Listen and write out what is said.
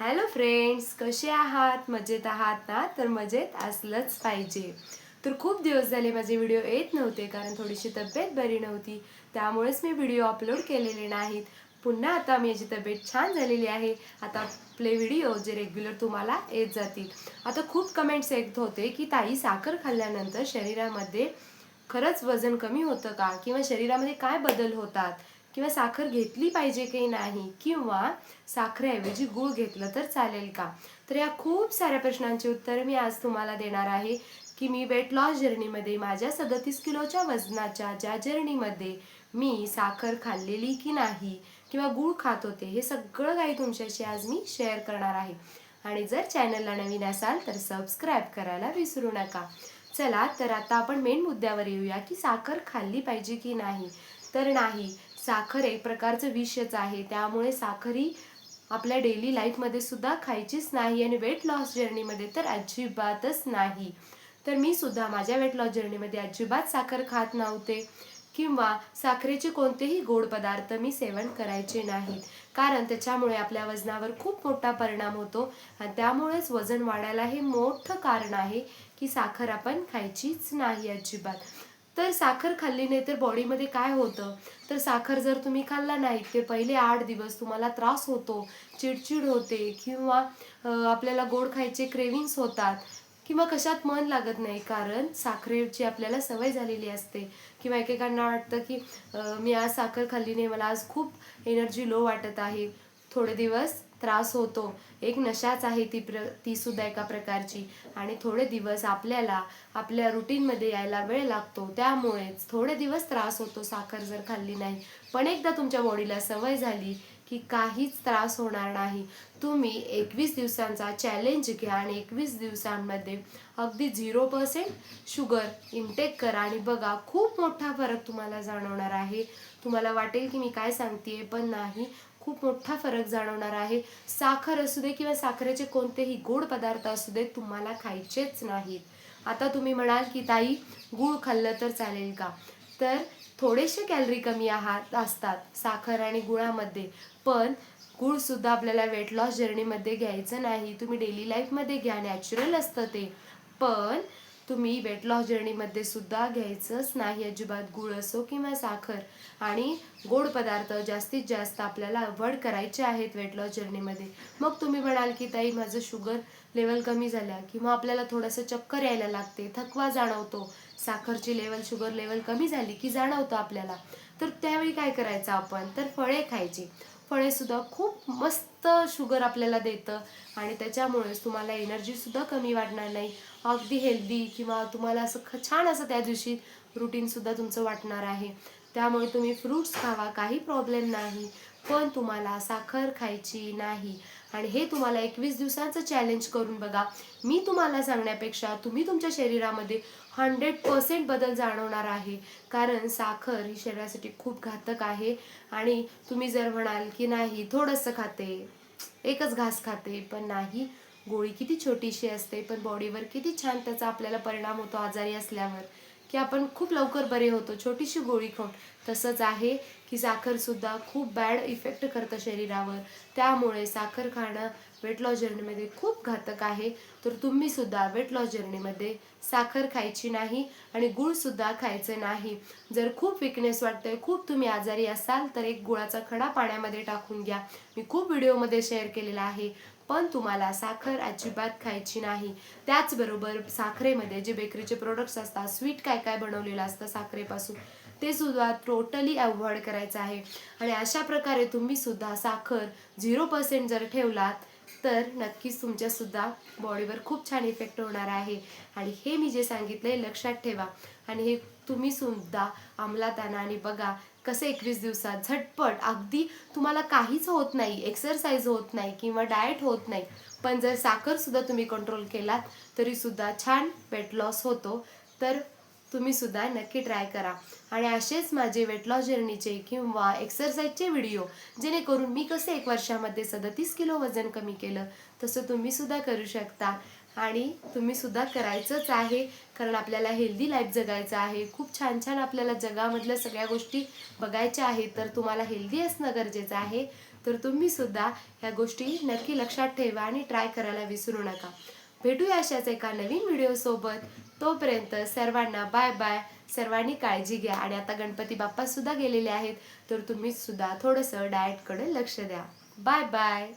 Hello friends कसे आहात? मजेत आहात ना? तर मजेत असलंच पाहिजे. तर खूप दिवस झाले माझे व्हिडिओ येत नव्हते कारण थोडीशी तब्येत बरी नव्हती. त्यामुळेच मी व्हिडिओ अपलोड केलेले नाहीत. पुन्हा आता माझी तब्येत छान झालेली आहे. आता आपले व्हिडिओ जे रेग्युलर तुम्हाला येत जातील. आता खूप कमेंट्स येत होते की ताई साखर खाल्ल्यानंतर शरीरामध्ये खरंच वजन कमी होतं का? किंवा शरीरामध्ये काय बदल होतात? किंवा साखर घेतली पाहिजे की नाही किंवा साखरेऐवजी गूळ घेतलं तर चालेल का? तर या खूप साऱ्या प्रश्नांची उत्तर मी आज तुम्हाला देणार आहे की मी वेट लॉस जर्नीमध्ये माझ्या सदतीस किलोच्या वजनाच्या ज्या जर्नीमध्ये मी साखर खाल्लेली की नाही किंवा गूळ खात होते हे सगळं काही तुमच्याशी आज मी शेअर करणार आहे. आणि जर चॅनलला नवीन असाल तर सबस्क्राईब करायला विसरू नका. चला तर आता आपण मेन मुद्द्यावर येऊया की साखर खाल्ली पाहिजे की नाही? तर नाही साखर एक प्रकारचं विषच आहे. त्यामुळे साखर ही आपल्या डेली लाईफमध्ये सुद्धा खायचीच नाही आणि वेट लॉस जर्नीमध्ये तर अजिबातच नाही. तर मी सुद्धा माझ्या वेट लॉस जर्नीमध्ये अजिबात साखर खात नव्हते किंवा साखरेचे कोणतेही गोड पदार्थ मी सेवन करायचे नाहीत. कारण त्याच्यामुळे आपल्या वजनावर खूप मोठा परिणाम होतो आणि त्यामुळेच वजन वाढायला हे मोठं कारण आहे की साखर आपण खायचीच नाही अजिबात. तर साखर खाल्ली नाही तर बॉडीमध्ये काय होतं? तर साखर जर तुम्ही खाल्ला नाही ते पहिले आठ दिवस तुम्हाला त्रास होतो चिडचिड होते किंवा आपल्याला गोड खायचे क्रेविंग्स होतात किंवा कशात मन लागत नाही कारण साखरेची आपल्याला सवय झालेली असते. किंवा एकेकांना वाटतं की मी आज साखर खाल्ली नाही मला आज खूप एनर्जी लो वाटत आहे. थोडे दिवस त्रास होतो. एक नशाच आहे ती प्र ती सुद्धा एका प्रकारची. आणि थोडे दिवस आपल्याला आपल्या रुटीनमध्ये यायला वेळ लागतो. त्यामुळेच थोडे दिवस त्रास होतो साखर जर खाल्ली नाही. पण एकदा तुमच्या बॉडीला सवय झाली की काहीच त्रास होणार नाही. तुम्ही एकवीस दिवसांचा चॅलेंज घ्या आणि एकवीस दिवसांमध्ये अगदी झिरो पर्सेंट शुगर इनटेक करा आणि बघा खूप मोठा फरक तुम्हाला जाणवणार आहे. तुम्हाला वाटेल की मी काय सांगते पण नाही. खूप मोठा फरक जाणवणार आहे. साखर असू दे किंवा साखरेचे कोणतेही गोड पदार्थ असू दे तुम्हाला खायचेच नाहीत. आता तुम्ही म्हणाल की ताई गूळ खाल्लं तर चालेल का? तर थोडेसे कॅलरी कमी आहात असतात साखर आणि गुळामध्ये. पण गूळ सुद्धा आपल्याला वेट लॉस जर्नीमध्ये घ्यायचं नाही. तुम्ही डेली लाईफमध्ये घ्या नॅचरल असतं ते. पण तुम्ही वेट लॉस जर्नीमध्ये सुद्धा घ्यायचंच नाही अजिबात गूळ असो किंवा साखर आणि गोड पदार्थ जास्तीत जास्त आपल्याला अवॉइड करायचे आहेत वेट लॉस जर्नीमध्ये मग तुम्ही म्हणाल की ताई माझं शुगर लेवल कमी झाल्या किंवा आपल्याला थोडंसं चक्कर यायला लागते थकवा जाणवतो. साखरची लेवल शुगर लेवल कमी झाली की जाणवतं आपल्याला. तर त्यावेळी काय करायचं आपण? तर फळे खायची. फळे सुद्धा खूप मस्त शुगर आपल्याला देतं आणि त्याच्यामुळेच तुम्हाला एनर्जीसुद्धा कमी वाटणार नाही. अगदी हेल्दी किंवा तुम्हाला असं ख- छान असं त्या दिवशी रुटीन सुद्धा तुमचं वाटणार आहे. त्यामुळे तुम्ही फ्रूट्स खावा काही प्रॉब्लेम नाही. पण तुम्हाला साखर खायची नाही. आणि हे तुम्हाला एकवीस दिवसांचं चॅलेंज करून बघा. मी तुम्हाला सांगण्यापेक्षा तुम्ही तुमच्या शरीरामध्ये हंड्रेड पर्सेंट बदल जाणवणार आहे. कारण साखर ही शरीरासाठी खूप घातक आहे. आणि तुम्ही जर म्हणाल की नाही थोडंसं खाते एकच घास खाते पण नाही. गोळी किती छोटीशी असते पण बॉडीवर किती छान त्याचा आपल्याला परिणाम होतो आजारी असल्यावर की आपण खूप लवकर बरे होतो. छोटीशी गोळी खाऊन. तसंच आहे की साखर सुद्धा खूप बॅड इफेक्ट करतं शरीरावर. त्यामुळे साखर खाणं वेट लॉस जर्नीमध्ये खूप घातक आहे. तर तुम्ही सुद्धा वेट लॉस जर्नीमध्ये साखर खायची नाही आणि गुळ सुद्धा खायचं नाही. जर खूप विकनेस वाटतंय खूप तुम्ही आजारी असाल तर एक गुळाचा खडा पाण्यामध्ये टाकून घ्या. मी खूप व्हिडिओमध्ये शेअर केलेला आहे. पण तुम्हाला साखर अजिबात खायची नाही. त्याचबरोबर साखरेमध्ये जे बेकरीचे प्रोडक्ट्स असतात स्वीट काय काय बनवलेलं असतं साखरेपासून ते सुद्धा टोटली अवॉइड करायचं आहे. आणि अशा प्रकारे तुम्ही सुद्धा साखर झिरो पर्सेंट जर ठेवलात तर नक्कीच तुमच्यासुद्धा बॉडीवर खूप छान इफेक्ट होणार आहे. आणि हे मी जे सांगितलंय लक्षात ठेवा. आणि हे तुम्ही सुद्धा अंमलात आणा आणि बघा. कसं एकवीस दिवसात? झटपट. अगदी तुम्हाला काहीच होत नाही. एक्सरसाइज होत नाही किंवा डाएट होत नाही. पण जर साखरसुद्धा तुम्ही कंट्रोल केलात तरीसुद्धा छान वेट लॉस होतो. तर तुम्ही सुद्धा नक्की ट्राय करा. आणि असेच माझे वेट लॉस जर्नीचे किंवा एक्सरसाइजचे व्हिडिओ जेणेकरून मी कसं एक वर्षामध्ये सदतीस किलो वजन कमी केलं तसं तुम्ही सुद्धा करू शकता. आणि तुम्ही सुद्धा करायचंच आहे. कारण आपल्याला हेल्दी लाईफ जगायचं आहे. खूप छान छान आपल्याला जगामधल्या सगळ्या गोष्टी बघायच्या आहेत. तर तुम्हाला हेल्दी असणं गरजेचं आहे. तर तुम्ही सुद्धा ह्या गोष्टी नक्की लक्षात ठेवा आणि ट्राय करायला विसरू नका. भेटूया अशाच एका नवीन व्हिडिओसोबत तोपर्यंत सर्वांना बाय बाय सर्वांनी काळजी घ्या. आणि आता गणपती बाप्पा सुद्धा गेलेले आहेत. तर तुम्ही सुद्धा थोडंसं डाएटकडे लक्ष द्या. Bye bye